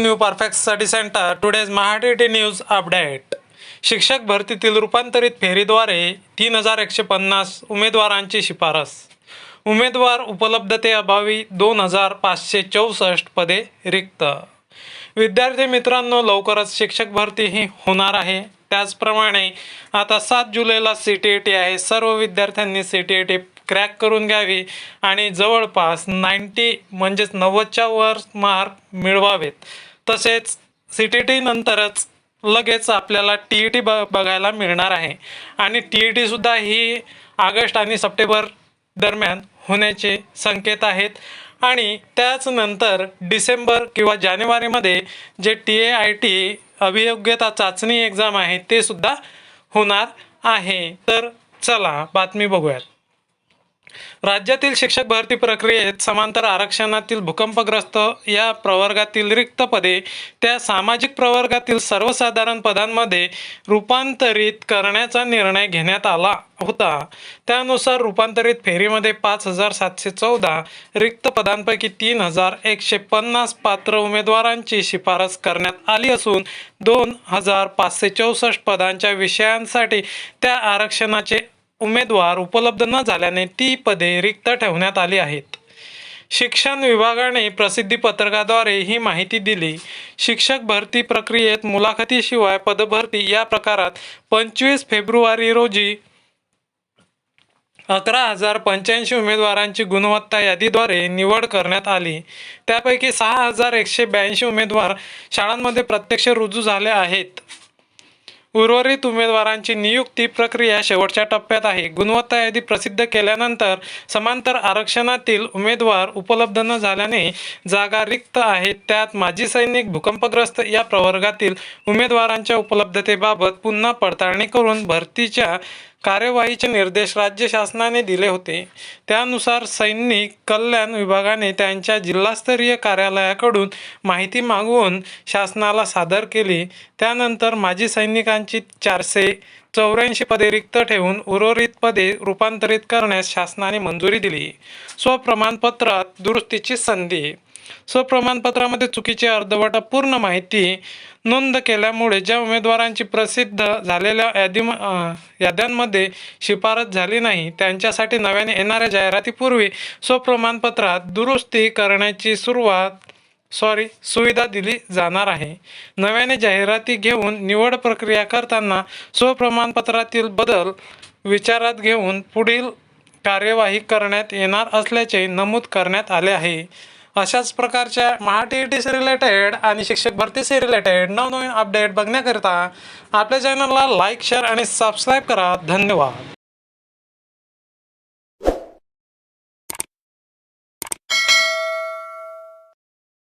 New perfect study centre today's महाटी news update. शिक्षक भरतीतील रूपांतरित फेरीद्वारे तीन हजार एकशे पन्नास उमेदवारांची शिफारस. उमेदवार उपलब्धतेअभावी दोन हजार पाचशे चौसष्ट पदे रिक्त. विद्यार्थी मित्रांनो लवकरच शिक्षक भरती ही होणार आहे. त्याचप्रमाणे आता सात जुलैला सी टी ई टी आहे. सर्व विद्यार्थ्यांनी C T E T crack करून घ्यावी आणि जवळपास नाईंटी म्हणजेच नव्वदच्या वर मार्क मिळवावेत. तसेच सी टी टी नंतरच लगेच आपल्याला टी ई टी ब बघायला मिळणार आहे. आणि टी ई टीसुद्धा ही ऑगस्ट आणि सप्टेंबर दरम्यान होण्याचे संकेत आहेत. आणि त्याच नंतर डिसेंबर किंवा जानेवारीमध्ये जे टी ए आय टी अभियोग्यता चाचणी एक्झाम आहे ते सुद्धा होणार आहे. तर चला बातमी बघूयात. राज्यातील शिक्षक भरती प्रक्रियेत समांतर आरक्षणातील भूकंपग्रस्त या प्रवर्गातील रिक्त पदे त्या सामाजिक प्रवर्गातील सर्वसाधारण पदांमध्ये रूपांतरित करण्याचा निर्णय घेण्यात आला होता. त्यानुसार रूपांतरित फेरीमध्ये पाच हजार सातशे चौदा रिक्त पदांपैकी तीन हजार एकशे पन्नास पात्र उमेदवारांची शिफारस करण्यात आली असून दोन हजार पाचशे चौसष्ट पदांच्या विषयांसाठी त्या आरक्षणाचे उमेदवार उपलब्ध न झाल्याने ती पदे रिक्त ठेवण्यात आली आहेत. शिक्षण विभागाने प्रसिद्धी पत्रकाद्वारे ही माहिती दिली. शिक्षक भरती प्रक्रियेत मुलाखतीशिवाय पदभरती या प्रकारात पंचवीस फेब्रुवारी रोजी अकरा हजार पंच्याऐंशी उमेदवारांची गुणवत्ता यादीद्वारे निवड करण्यात आली. त्यापैकी सहा हजार एकशे ब्याऐंशी उमेदवार शाळांमध्ये प्रत्यक्ष रुजू झाले आहेत. उर्वरित उमेदवारांची नियुक्ती प्रक्रिया शेवटच्या टप्प्यात आहे. गुणवत्ता यादी प्रसिद्ध केल्यानंतर समांतर आरक्षणातील उमेदवार उपलब्ध न झाल्याने जागा रिक्त आहेत. त्यात माजी सैनिक भूकंपग्रस्त या प्रवर्गातील उमेदवारांच्या उपलब्धतेबाबत पुन्हा पडताळणी करून भरतीच्या कार्यवाहीचे निर्देश राज्य शासनाने दिले होते. त्यानुसार सैनिक कल्याण विभागाने त्यांच्या जिल्हास्तरीय कार्यालयाकडून माहिती मागवून शासनाला सादर केली. त्यानंतर माजी सैनिकांची चारशे चौऱ्याऐंशी पदे रिक्त ठेवून उर्वरित पदे रूपांतरित करण्यास शासनाने मंजुरी दिली. स्वप्रमाणपत्रात दुरुस्तीची संधी स्वप्रमाणपत्रामध्ये चुकीची अर्धवट पूर्ण माहिती नोंद केल्यामुळे ज्या उमेदवारांची प्रसिद्ध झालेल्या यादी याद्यांमध्ये शिफारस झाली नाही त्यांच्यासाठी नव्याने येणाऱ्या जाहिरातीपूर्वी स्वप्रमाणपत्रात दुरुस्ती करण्याची सुरुवात सॉरी सुविधा दिली जाणार आहे. नव्याने जाहिराती घेऊन निवड प्रक्रिया करताना स्वप्रमाणपत्रातील बदल विचारात घेऊन पुढील कार्यवाही करण्यात येणार असल्याचे नमूद करण्यात आले आहे. अशाच प्रकारच्या महा टी टी रिलेटेड आणि शिक्षक भरतीशी रिलेटेड नवनवीन अपडेट बघण्याकरिता आपल्या चॅनलला लाईक शेअर आणि सबस्क्राईब करा. धन्यवाद.